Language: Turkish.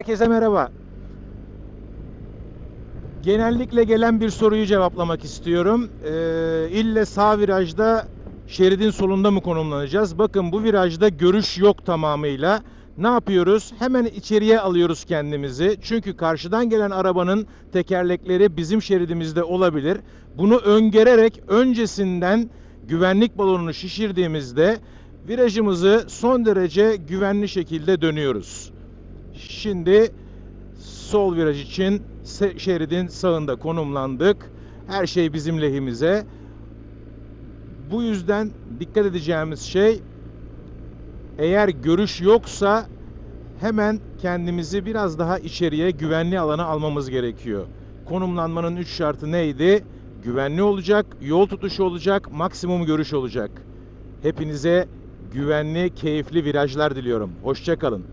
Herkese merhaba. Genellikle gelen bir soruyu cevaplamak istiyorum. Ee, ille sağ virajda şeridin solunda mı konumlanacağız? Bakın bu virajda görüş yok tamamıyla. Ne yapıyoruz? Hemen içeriye alıyoruz kendimizi. Çünkü karşıdan gelen arabanın tekerlekleri bizim şeridimizde olabilir. Bunu öngörerek öncesinden güvenlik balonunu şişirdiğimizde virajımızı son derece güvenli şekilde dönüyoruz. Şimdi sol viraj için şeridin sağında konumlandık. Her şey bizim lehimize. Bu yüzden dikkat edeceğimiz şey eğer görüş yoksa hemen kendimizi biraz daha içeriye güvenli alana almamız gerekiyor. Konumlanmanın üç şartı neydi? Güvenli olacak, yol tutuşu olacak, maksimum görüş olacak. Hepinize güvenli, keyifli virajlar diliyorum. Hoşçakalın.